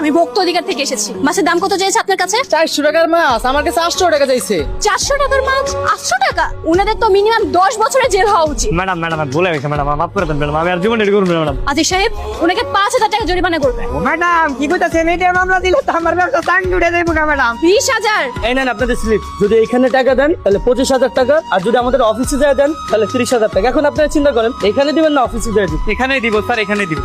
আমি ভক্ত অধিকার থেকে এসেছি। মাছের দাম কত চেয়েছে আপনার কাছে? চারশো টাকার মাছ আমার কাছে আটশো টাকা চাইছে। চারশো টাকার মাছ? আটশো টাকা? উনাদের তো মিনিমাম দশ বছরের জেল হওয়া উচিত। ম্যাডাম ম্যাডাম ভুলে গেছি ম্যাডাম মাফ করে দেন ম্যাডাম আমি আর জীবনে এটা করব ম্যাডাম। আজিজ সাহেব উনাকে পাঁচ হাজার টাকা জরিমানা করবে ম্যাডাম কি কইতাছেন এইটা মামলা দিলে তো আমার ব্যবসা চাঙ্গি উঠে যাইবো না ম্যাডাম। বিশ হাজার? এই নেন আপনাদের স্লিপ যদি এখানে টাকা দেন তাহলে পঁচিশ হাজার টাকা আর যদি আমাদের অফিসে যায় দেন তাহলে তিরিশ হাজার টাকা। এখন আপনারা চিন্তা করেন এখানে দিবেন না অফিসে যায় দিবেন? এখানেই দিব স্যার এখানেই দিব।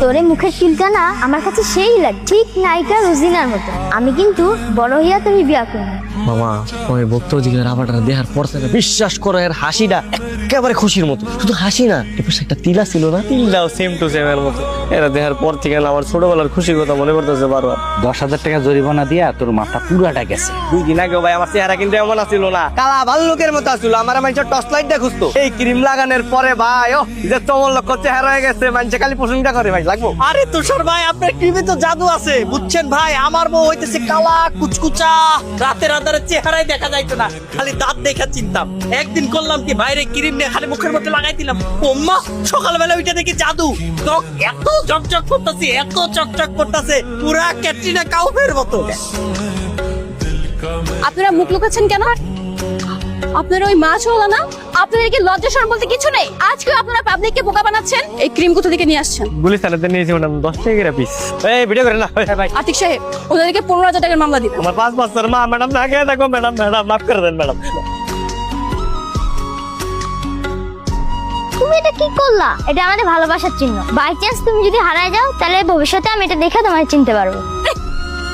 তোরে মুখের চুলটা না, আমার কাছে সেই লাগ, ঠিক নায়িকা রোজিনার মতো। আমি কিন্তু বড় হইয়া তুমি বিয়া করব। মামা ওই ভক্ত অধিকার আবারটা দেহার পর থেকে বিশ্বাস করো এর হাসিটা একেবারে খুশির মতো। শুধু হাসি না এরপর একটা তিলা ছিল না? তিলটাও সেম টু সেম এর মতো। এরা দেহার পর থেকে আমার ছোটবেলার খুশির কথা মনে পড়তেছে বারবার। দশ হাজার টাকা জরিমানা দিয়া তোর মাথা পুরাটা গেছে। দুই দিন আগে ভাই আমার চেহারা কিন্তু এমন না। কালা ভাল্লুকের মতো আমার মানুষের টর্চ লাইট দিয়ে খুঁজতো। এই ক্রিম লাগানোর পরে ভাই ও যে চমল লক্ষ্য চেহারা হয়ে গেছে মানুষে খালি প্রশংসা করে ভাই লাগবো। আরে তুষার ভাই আপনার ক্রিমে তো জাদু আছে বুঝছেন ভাই? আমার বউ হইতেছে কালা কুচকুচা রাতে রাতারে চেহারায় দেখা যাইতো না, খালি দাঁত দেখা চিনতাম। একদিন করলাম কি বাইরে ক্রিম নিয়ে খালি মুখের মধ্যে লাগাই দিলাম। ওম্মা, সকালবেলা ওইটা দেখি জাদু। চক এত চকচক করতেছে, এত চকচক করতেছে, পুরা ক্যাটরিনা কাউফের মতো। আপনারা মুখ লুকাচ্ছেন কেন? আপনারা ওই মাছ হলো না? আপনাদের কি লজ্জা শরম বলতে কিছু নেই? আজকে আপনারা পাবলিককে বোকা বানাচ্ছেন? এই ক্রিম কোথা থেকে নিয়ে আসছেন? গুলি স্যালাতে নিয়েছি ম্যাডাম দশ টাকা করে পিস এই ভিডিও করে না। ভাই। আতিক সাহেব ওদেরকে পনেরো হাজার টাকার মামলা দিবেন আমার পাঁচ বছর মা ম্যাডাম না খেয়ে থাকো ম্যাডাম ম্যাডাম মাফ করে দেন ম্যাডাম তুমি এটা কি করলা? এটা আমাদের ভালোবাসার চিহ্ন। বাই চান্স তুমি যদি হারায় যাও তাহলে ভবিষ্যতে আমি এটা দেখে তোমায় চিনতে পারব।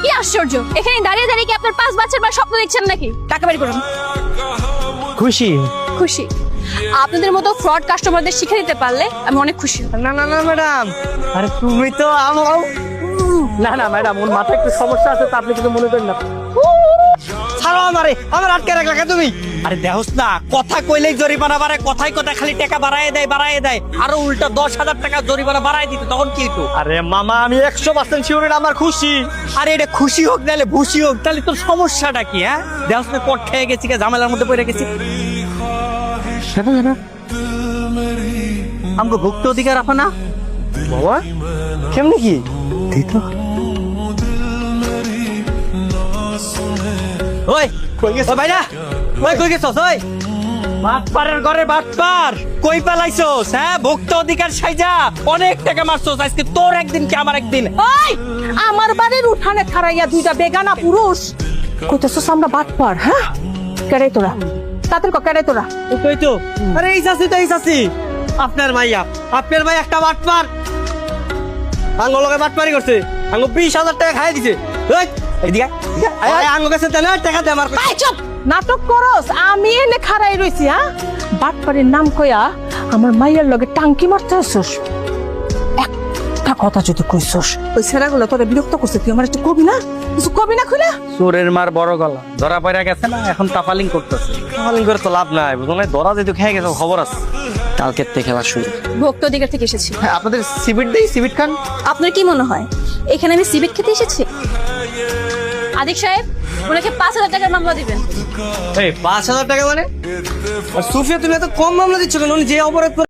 কি আশ্চর্য! এখানে দাঁড়িয়ে দাঁড়িয়ে কি আপনার পাঁচ বাচ্চার বা স্বপ্ন দেখছেন নাকি? টাকা বের করুন। খুশি? খুশি। আপনাদের মতো ফ্রড কাস্টমারদের শিখে দিতে পারলে আমি অনেক খুশি না না না ম্যাডাম। আরে তুমি তো আমাও না না ম্যাডাম ওর মাথায় একটু সমস্যা আছে তা আপনি কিন্তু মনে করেন না। ছাড়ো আমারে আমার আটকে রাখলা তুমি? আরে দেহস না কথা কইলেই জরিমানা বাড়ায় কথাই কথা খালি টাকা বাড়ায় দেয় বাড়ায় দেয়। আরও উল্টা দশ হাজার টাকা জরিমানা বাড়ায় দিত তখন কি হতো আরে মামা আমি একশো পার্সেন্ট শিওর আমার খুশি। আরে এটা খুশি হোক নাহলে ভুসি হোক তাহলে তোর সমস্যাটা কি হ্যাঁ? দেহস না কট খেয়ে গেছি কে ঝামেলার মধ্যে পড়ে গেছি। আমগো ভুক্ত অধিকার আপা না? বাবা কেমনি কি? ওই কই গেছ ভাই না ওই কই গেছস ওই বাটপারের ঘরে বাটপার। কই পালাইছস হ্যাঁ? ভুক্ত অধিকার সাইজা। অনেক টাকা মারছস আজকে। তোর একদিন কি আমার একদিন? ওই আমার বাড়ির উঠানে খাড়াইয়া দুইটা বেগানা পুরুষ। কইতেছস আমরা বাটপার হ্যাঁ? কেড়ে তোরা? তাদের কেড়ে তোরা? কই তো? আরে এই চাচি তো এই চাচি। আপনার মাইয়া। আপনার ভাই একটা বাটপার। আঙ্গলকে বাটপারি করছে। আঙ্গ বিশ হাজার টাকা খাই দিছে। ওই এদিকে আঙ্গ কাছে তাহলে টাকা দে আমার চুপ! নাটক করস আমি এনে খাড়াই রইছি হ্যাঁ? বাটপারের নাম কইয়া আমার মাইয়ের লগে টাঙ্কি মারতে আসছস। একটা কথা যদি কইছস ওই ছেড়াগুলো তোরে বিরক্ত করছে তুই আমার একটু কবি না? কিছু কবি না খুলে চোরের মার বড় গলা। ধরা পড়ে গেছে না এখন তাফালিং করতেছে। তাহলে করে তো লাভ নাই বুঝলো না ধরা যেহেতু খেয়ে গেছে খবর আছে। কালকের থেকে খেলা শুরু। ভক্ত অধিকার থেকে এসেছি। হ্যাঁ আপনাদের সিবিট দেই সিবিট খান। আপনার কি মনে হয়? এখানে আমি সিবিট খেতে এসেছি? আদিক সাহেব, ওনাকে পাঁচ হাজার টাকার মামলা দিবেন। এই, পাঁচ হাজার টাকা মানে? সুফিয়া, তুমি এত কম মামলা দিচ্ছ কেন? উনি যে অপরাধ